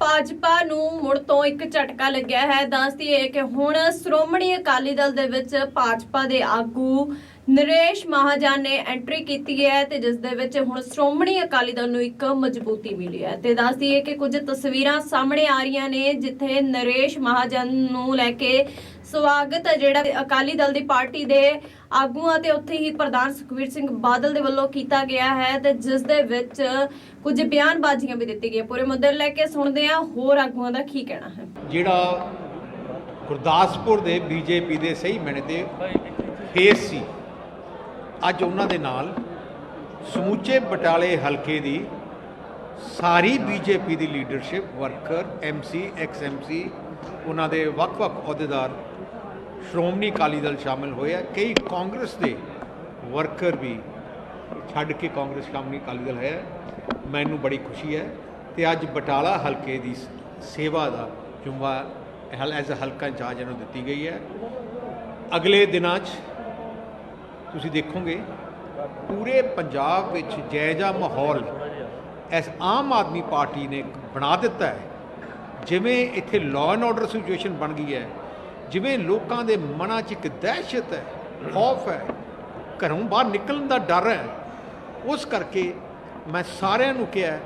ਭਾਜਪਾ ਨੂੰ ਮੁੜ ਤੋਂ ਇੱਕ ਝਟਕਾ ਲੱਗਿਆ ਹੈ। ਦੱਸਦੀ ਹੈ ਕਿ ਹੁਣ ਸ਼੍ਰੋਮਣੀ ਅਕਾਲੀ ਦਲ ਦੇ ਵਿੱਚ ਭਾਜਪਾ ਦੇ ਆਗੂ ਨਰੇਸ਼ ਮਹਾਜਨ ਨੇ ਐਂਟਰੀ ਕੀਤੀ ਹੈ ਤੇ ਜਿਸ ਦੇ ਵਿੱਚ ਹੁਣ ਸ਼੍ਰੋਮਣੀ ਅਕਾਲੀ ਦਲ ਨੂੰ ਇੱਕ ਮਜ਼ਬੂਤੀ ਮਿਲੀ ਹੈ ਤੇ ਦੱਸਦੀ ਹੈ ਕਿ ਕੁਝ ਤਸਵੀਰਾਂ ਸਾਹਮਣੇ ਆ ਰਹੀਆਂ ਨੇ ਜਿੱਥੇ ਨਰੇਸ਼ ਮਹਾਜਨ ਨੂੰ ਲੈ ਕੇ ਸਵਾਗਤ ਹੈ ਜਿਹੜਾ ਅਕਾਲੀ ਦਲ ਦੀ ਪਾਰਟੀ ਦੇ ਆਗੂਆਂ ਤੇ ਉੱਥੇ ਹੀ ਪ੍ਰਧਾਨ ਸੁਖਵੀਰ ਸਿੰਘ ਬਾਦਲ ਦੇ ਵੱਲੋਂ ਕੀਤਾ ਗਿਆ ਹੈ ਤੇ ਜਿਸ ਦੇ ਵਿੱਚ ਕੁਝ ਬਿਆਨਬਾਜ਼ੀਆਂ ਵੀ ਦਿੱਤੀ ਗਈਆਂ। ਪੂਰੇ ਮੁੱਦੇ ਨੂੰ ਲੈ ਕੇ ਸੁਣਦੇ ਹਾਂ, ਹੋਰ ਆਗੂਆਂ ਦਾ ਕੀ ਕਹਿਣਾ ਹੈ? ਜਿਹੜਾ ਗੁਰਦਾਸਪੁਰ ਦੇ ਬੀਜੇਪੀ ਦੇ ਸਹੀ ਮੈਨੇ ਤੇ ਫੇਸ ਸੀ ਅੱਜ ਉਹਨਾਂ ਦੇ ਨਾਲ ਸਮੁੱਚੇ ਬਟਾਲੇ ਹਲਕੇ ਦੀ ਸਾਰੀ ਬੀਜੇਪੀ ਦੀ leadership worker MC ex MC ਉਹਨਾਂ ਦੇ ਵੱਖ-ਵੱਖ ਅਹੁਦੇਦਾਰ ਸ਼੍ਰੋਮਣੀ ਅਕਾਲੀ ਦਲ ਸ਼ਾਮਿਲ ਹੋਏ ਆ। ਕਈ ਕਾਂਗਰਸ ਦੇ ਵਰਕਰ ਵੀ ਛੱਡ ਕੇ ਕਾਂਗਰਸ ਸ਼੍ਰੋਮਣੀ ਅਕਾਲੀ ਦਲ ਹੈ। ਮੈਨੂੰ ਬੜੀ ਖੁਸ਼ੀ ਹੈ ਤੇ ਅੱਜ ਬਟਾਲਾ ਹਲਕੇ ਦੀ ਸੇਵਾ ਦਾ ਜੁਮਾ, ਹਲ, ਐਜ਼ ਅ ਹਲਕਾ ਇੰਚਾਰਜ ਨੂੰ ਦਿੱਤੀ ਗਈ ਹੈ। ਅਗਲੇ ਦਿਨਾਂ 'ਚ ਤੁਸੀਂ ਦੇਖੋਗੇ, ਪੂਰੇ ਪੰਜਾਬ ਵਿੱਚ ਜੈਜਾ ਮਾਹੌਲ ਇਸ ਆਮ ਆਦਮੀ ਪਾਰਟੀ ਨੇ ਬਣਾ ਦਿੱਤਾ ਹੈ। ਜਿਵੇਂ ਇੱਥੇ ਲਾਅ ਐਂਡ ਆਰਡਰ ਸਿਚੁਏਸ਼ਨ ਬਣ ਗਈ ਹੈ, ਜਿਵੇਂ ਲੋਕਾਂ ਦੇ ਮਨਾਂ 'ਚ ਇੱਕ ਦਹਿਸ਼ਤ ਹੈ, ਖੌਫ ਹੈ, ਘਰੋਂ ਬਾਹਰ ਨਿਕਲਣ ਦਾ ਡਰ ਹੈ, ਉਸ ਕਰਕੇ ਮੈਂ ਸਾਰਿਆਂ ਨੂੰ ਕਿਹਾ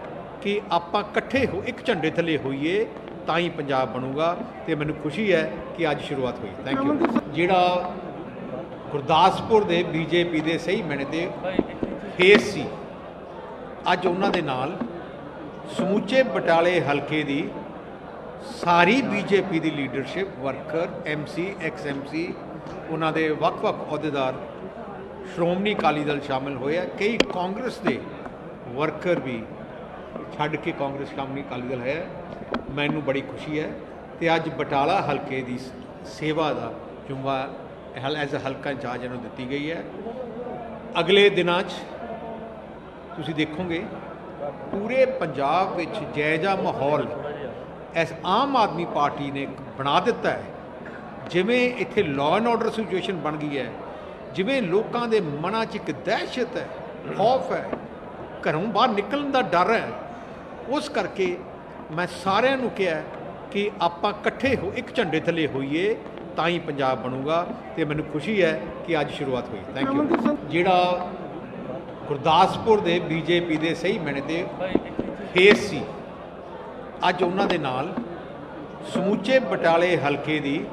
ਕਿ ਆਪਾਂ ਇਕੱਠੇ ਹੋ, ਇੱਕ ਝੰਡੇ ਥੱਲੇ ਹੋਈਏ, ਤਾਂ ਹੀ ਪੰਜਾਬ ਬਣੂਗਾ ਤੇ ਮੈਨੂੰ ਖੁਸ਼ੀ ਹੈ ਕਿ ਅੱਜ ਸ਼ੁਰੂਆਤ ਹੋਈ। ਥੈਂਕ ਯੂ ਜਿਹੜਾ ਗੁਰਦਾਸਪੁਰ ਦੇ ਬੀਜੇਪੀ ਦੇ ਸਹੀ ਮੈਨੇ ਤੇ ਫੇਸ ਸੀ। ਅੱਜ ਉਹਨਾਂ ਦੇ ਨਾਲ ਸਮੁੱਚੇ ਬਟਾਲੇ ਹਲਕੇ ਦੀ ਸਾਰੀ ਬੀਜੇਪੀ ਦੀ leadership worker MC ex MC ਉਹਨਾਂ ਦੇ ਵੱਖ-ਵੱਖ ਅਹੁਦੇਦਾਰ ਸ਼੍ਰੋਮਣੀ ਅਕਾਲੀ ਦਲ ਸ਼ਾਮਿਲ ਹੋਏ ਆ। ਕਈ ਕਾਂਗਰਸ ਦੇ ਵਰਕਰ ਵੀ ਛੱਡ ਕੇ ਕਾਂਗਰਸ ਸ਼੍ਰੋਮਣੀ ਅਕਾਲੀ ਦਲ ਹੈ। ਮੈਨੂੰ ਬੜੀ ਖੁਸ਼ੀ ਹੈ ਤੇ ਅੱਜ ਬਟਾਲਾ ਹਲਕੇ ਦੀ ਸੇਵਾ ਦਾ ਜੁਮਾ ਹਲ ਐਜ਼ ਹਲਕਾ ਇੰਚਾਰਜ ਇਹਨੂੰ ਦਿੱਤੀ ਗਈ ਹੈ। ਅਗਲੇ ਦਿਨਾਂ 'ਚ ਤੁਸੀਂ ਦੇਖੋਗੇ, ਪੂਰੇ ਪੰਜਾਬ ਵਿੱਚ ਜੈਜਾ ਮਾਹੌਲ ਐਸ ਆਮ ਆਦਮੀ ਪਾਰਟੀ ਨੇ ਬਣਾ ਦਿੱਤਾ ਹੈ। ਜਿਵੇਂ ਇੱਥੇ ਲਾਅ ਐਂਡ ਆਰਡਰ ਸਿਚੁਏਸ਼ਨ ਬਣ ਗਈ ਹੈ, ਜਿਵੇਂ ਲੋਕਾਂ ਦੇ ਮਨਾਂ 'ਚ ਇੱਕ ਦਹਿਸ਼ਤ ਹੈ, ਖੌਫ ਹੈ, ਘਰੋਂ ਬਾਹਰ ਨਿਕਲਣ ਦਾ ਡਰ ਹੈ, ਉਸ ਕਰਕੇ ਮੈਂ ਸਾਰਿਆਂ ਨੂੰ ਕਿਹਾ ਕਿ ਆਪਾਂ ਇਕੱਠੇ ਹੋ ਇੱਕ ਝੰਡੇ ਥੱਲੇ ਹੋਈਏ ਤਾਂ ਹੀ ਪੰਜਾਬ ਬਣੂਗਾ ਤੇ ਮੈਨੂੰ ਖੁਸ਼ੀ ਹੈ ਕਿ ਅੱਜ ਸ਼ੁਰੂਆਤ ਹੋਈ। ਥੈਂਕ ਯੂ ਜਿਹੜਾ ਗੁਰਦਾਸਪੁਰ ਦੇ ਬੀਜੇਪੀ ਦੇ ਸਹੀ ਮੈਨੇ ਤੇ ਫੇਸ ਸੀ ਅੱਜ ਉਹਨਾਂ ਦੇ ਨਾਲ ਸਮੁੱਚੇ ਬਟਾਲੇ ਹਲਕੇ ਦੀ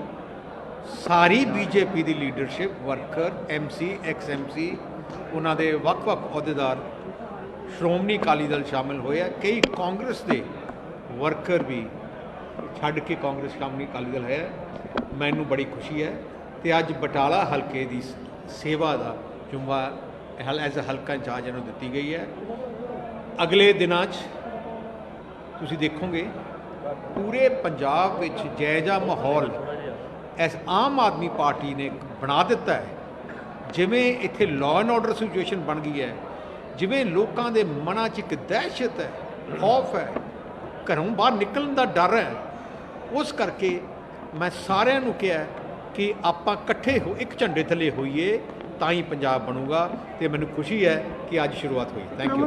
ਸਾਰੀ ਬੀਜੇਪੀ ਦੀ leadership worker MC ex MC ਉਹਨਾਂ ਦੇ ਵੱਖ-ਵੱਖ ਅਹੁਦੇਦਾਰ ਸ਼੍ਰੋਮਣੀ ਅਕਾਲੀ ਦਲ ਸ਼ਾਮਿਲ ਹੋਏ ਆ। ਕਈ ਕਾਂਗਰਸ ਦੇ ਵਰਕਰ ਵੀ ਛੱਡ ਕੇ ਕਾਂਗਰਸ ਸ਼੍ਰੋਮਣੀ ਅਕਾਲੀ ਦਲ ਹੈ। ਮੈਨੂੰ ਬੜੀ ਖੁਸ਼ੀ ਹੈ ਤੇ ਅੱਜ ਬਟਾਲਾ ਹਲਕੇ ਦੀ ਸੇਵਾ ਦਾ ਜੁਮਾ, ਹਲ, ਐਜ਼ ਅ ਹਲਕਾ ਇੰਚਾਰਜ ਇਹਨੂੰ ਦਿੱਤੀ ਗਈ ਹੈ। ਅਗਲੇ ਦਿਨਾਂ 'ਚ ਤੁਸੀਂ ਦੇਖੋਗੇ, ਪੂਰੇ ਪੰਜਾਬ ਵਿੱਚ ਜੈਜਾ ਮਾਹੌਲ ਐਸ ਆਮ ਆਦਮੀ ਪਾਰਟੀ ਨੇ ਬਣਾ ਦਿੱਤਾ ਹੈ। ਜਿਵੇਂ ਇੱਥੇ ਲਾਅ ਐਂਡ ਆਰਡਰ ਸਿਚੁਏਸ਼ਨ ਬਣ ਗਈ ਹੈ, ਜਿਵੇਂ ਲੋਕਾਂ ਦੇ ਮਨਾਂ 'ਚ ਇੱਕ ਦਹਿਸ਼ਤ ਹੈ, ਖੌਫ ਹੈ, ਘਰੋਂ ਬਾਹਰ ਨਿਕਲਣ ਦਾ ਡਰ ਹੈ। ਉਸ ਕਰਕੇ ਮੈਂ ਸਾਰਿਆਂ ਨੂੰ ਕਿਹਾ ਕਿ ਆਪਾਂ ਇਕੱਠੇ ਹੋ, ਇੱਕ ਝੰਡੇ ਥੱਲੇ ਹੋਈਏ, ਤਾਂ ਹੀ ਪੰਜਾਬ ਬਣੂਗਾ ਤੇ ਮੈਨੂੰ ਖੁਸ਼ੀ ਹੈ ਕਿ ਅੱਜ ਸ਼ੁਰੂਆਤ ਹੋਈ। Thank you